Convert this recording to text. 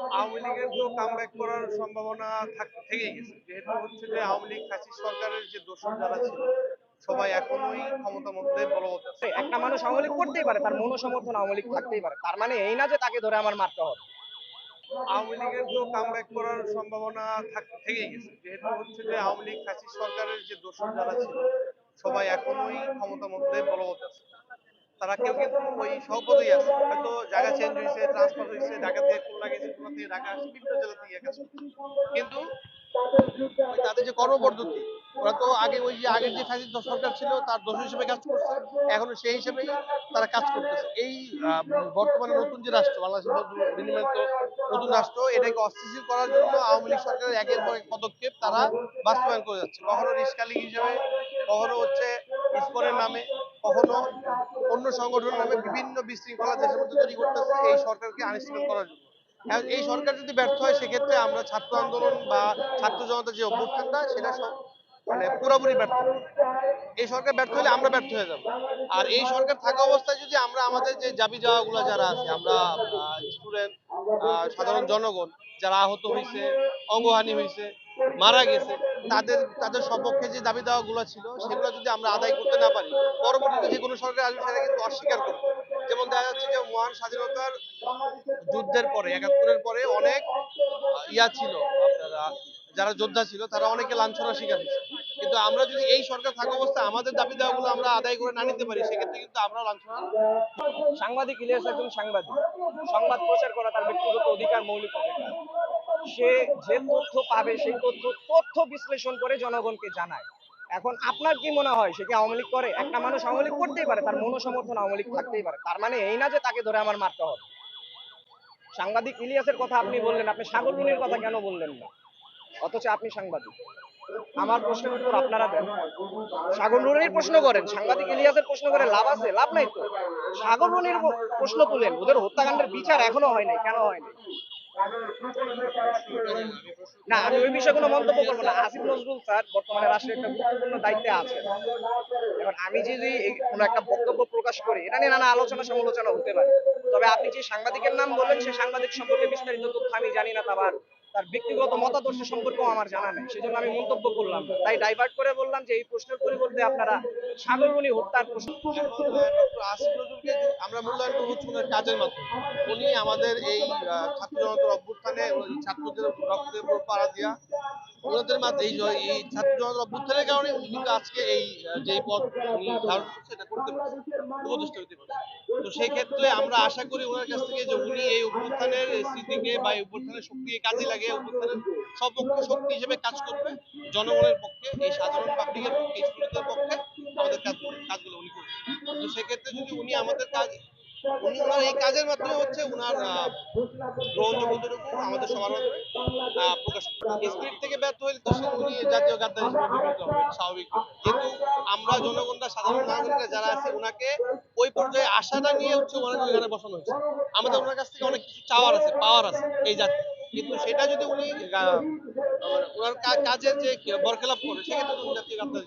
আওয়ামী লীগের তো কামব্যাক করার সম্ভাবনা থেকেই গেছে। যেহেতু হচ্ছে যে আওয়ামী লীগ ফ্যাসিস্ট সরকারের যে দোষর যারা ছিল সবাই এখনোই ক্ষমতার মধ্যে বলবৎ আছে। একটা মানুষ আওয়ামী লীগ করতেই পারে তার মনোসমর্থন আওয়ামী লীগ থাকতেই পারে। তার মানে এই না যে তাকে ধরে আমার মারতে হবে। আওয়ামী লীগের তো কামব্যাক করার সম্ভাবনা থাক- থেকেই গেছে। যেহেতু হচ্ছে যে আওয়ামী লীগ ফ্যাসিস্ট সরকারের যে দোষর যারা ছিল সবাই এখনোই ক্ষমতার মধ্যে বলবৎ আছে। তারা কেউ কিন্তু ওই সহপদেই আছে। হয়তো জায়গা চেঞ্জ হয়েছে ট্রান্সফার হয়েছে ঢাকা থেকে খুলনা গেছে খুলনা থেকে ঢাকা আসছে, বিভিন্ন জেলা থেকে কাজ কিন্তু তাদের যে কর্মপদ্ধতি, ওরা তো আগে ওই যে আগের যে ফ্যাসিস্ট সরকার ছিল, তার দোষ হিসেবে কাজ করছে। এখনও সেই হিসেবেই তারা কাজ করতেছে। এই বর্তমানে নতুন যে রাষ্ট্র বাংলাদেশের নতুন রাষ্ট্র, এটাকে অস্থিতিশীল করার জন্য আওয়ামী লীগ সরকারের একের পর এক পদক্ষেপ তারা বাস্তবায়ন করে যাচ্ছে। কখনো রিস্কা লীগ হিসেবে, কখনো হচ্ছে ইসকনের নামে কখনো অন্য সংগঠনের নামে বিভিন্ন বিশৃঙ্খলা দেশের মধ্যে তৈরি করতেছে, এই সরকারকে আনিশ্চিত করার জন্য। এই সরকার যদি ব্যর্থ হয়, সেক্ষেত্রে আমরা ছাত্র আন্দোলন বা ছাত্র জনতার যে অভ্যুত্থানটা সেটা মানে পুরোপুরি ব্যর্থ এই সরকার ব্যর্থ হলে আমরা ব্যর্থ হয়ে যাব। আর এই সরকার থাকা অবস্থায় যদি আমরা আমাদের যে দাবি যাওয়াগুলো যারা আছে, আমরা স্টুডেন্ট সাধারণ জনগণ যারা আহত হয়েছে অঙ্গহানি হয়েছে, মারা গেছে তাদের তাদের সপক্ষে যে দাবি দেওয়াগুলো ছিল, সেগুলো যদি আমরা আদায় করতে না পারি, পরবর্তীতে যে কোনো সরকার আসবে সেটা কিন্তু অস্বীকার করবে। যেমন দেখা যাচ্ছে যে মহান স্বাধীনতার যুদ্ধের পরে, একাত্তরের পরে অনেক ইয়া ছিল যারা যোদ্ধা ছিল, তারা অনেকে লাঞ্ছনার শিকার হয়েছে। কিন্তু আমরা যদি এই সরকার থাকা অবস্থায় আমাদের দাবি দেওয়াগুলো আমরা আদায় করে না নিতে পারি, সেক্ষেত্রে কিন্তু আমরা লাঞ্ছনা সাংবাদিক ইলিয়াস একজন সাংবাদিক। সংবাদ প্রচার করা তার ব্যক্তিগত অধিকার, মৌলিক অধিকার। সে যে তথ্য পাবে, সেই তথ্য তথ্য বিশ্লেষণ করে জনগণকে জানায়। এখন আপনার কি মনে হয়, সে কি আওয়ামী লীগ করে? একটা মানুষ আওয়ামী লীগ করতেই পারে, তার মনোসমর্থন আওয়ামী লীগ থাকতেই পারে। তার মানে এই না যে তাকে ধরে আমার মারতে হবে। সাংবাদিক ইলিয়াসের কথা আপনি বললেন, আপনি সাগররুনির কথা কেন বললেন না? অথচ আপনি সাংবাদিক। আমার প্রশ্নের উত্তর আপনারা দেন। সাগর রুনির প্রশ্ন করেন, সাংবাদিক ইলিয়াসের প্রশ্ন করে লাভ আছে, লাভ নাই তো? সাগর রুনির প্রশ্ন তুলেন, ওদের হত্যাকাণ্ডের বিচার এখনও হয় নাই, কেন হয়নি না, আমি ওই বিষয়ে কোনো মন্তব্য করব না। আসিফ নজরুল স্যার বর্তমানে রাষ্ট্রের একটা গুরুত্বপূর্ণ দায়িত্বে আছে এখন আমি যদি কোনো একটা বক্তব্য প্রকাশ করি, এটা নিয়ে নানা আলোচনা সমালোচনা হতে পারে। তবে আপনি যে সাংবাদিকের নাম বললেন, সে সাংবাদিক সম্পর্কে বিস্তারিত তথ্য আমি জানি না আবার তার ব্যক্তিগত মতাদর্শ সম্পর্কেও আমার জানা নেই। সেজন্য আমি মন্তব্য করলাম। তাই ডাইভার্ট করে বললাম যে, এই প্রশ্নের পরিবর্তে আপনারা সাগররুনি হত্যার প্রশ্ন আমরা মূল্যায়ন করব হচ্ছে কাজের মাধ্যমে। উনি আমাদের এই ছাত্র জনতার অভ্যুত্থানে ছাত্রদের রক্তের উপর পাড়া দিয়া ওনাদের মাধ্যমে এই এই ছাত্র জনতার অভ্যুত্থানের কারণে উনি কিন্তু আজকে এই যে পথ উনি ধারণ করছে এটা করতে পারছে উপদেষ্টা হতে পারছে তো সেই ক্ষেত্রে আমরা আশা করি ওনার কাছ থেকে যে উনি এই অভ্যুত্থানের স্মৃতিকে বা এই অভ্যুত্থানের শক্তিকে কাজে লাগিয়ে অভ্যুত্থানের সপক্ষ শক্তি হিসেবে কাজ করবে। জনগণের পক্ষে, এই সাধারণ পাবলিকের পক্ষে স্টুডেন্টদের পক্ষে আমাদের কাজ কাজগুলো উনি করবে। তো সেক্ষেত্রে যদি উনি আমাদের কাজ উনি ওনার এই কাজের মাধ্যমে হচ্ছে ওনার গ্রহণযোগ্যতাটুকু আমাদের সবার মাধ্যমে স্পিরিট থেকে ব্যর্থ হলে উনি জাতীয় গাদ্দার আমরা জনগণরা, সাধারণ নাগরিকরা যারা আছে, ওনাকে ওই পর্যায়ে আশাটা নিয়ে হচ্ছে ওনাকে এখানে বসানো হয়েছে। আমাদের ওনার কাছ থেকে অনেক চাওয়ার আছে, পাওয়ার আছে এই জাতি কিন্তু সেটা যদি উনি ওনার কাজের যে বরখেলাপ করে, সেক্ষেত্রে জাতীয় গাদ্দার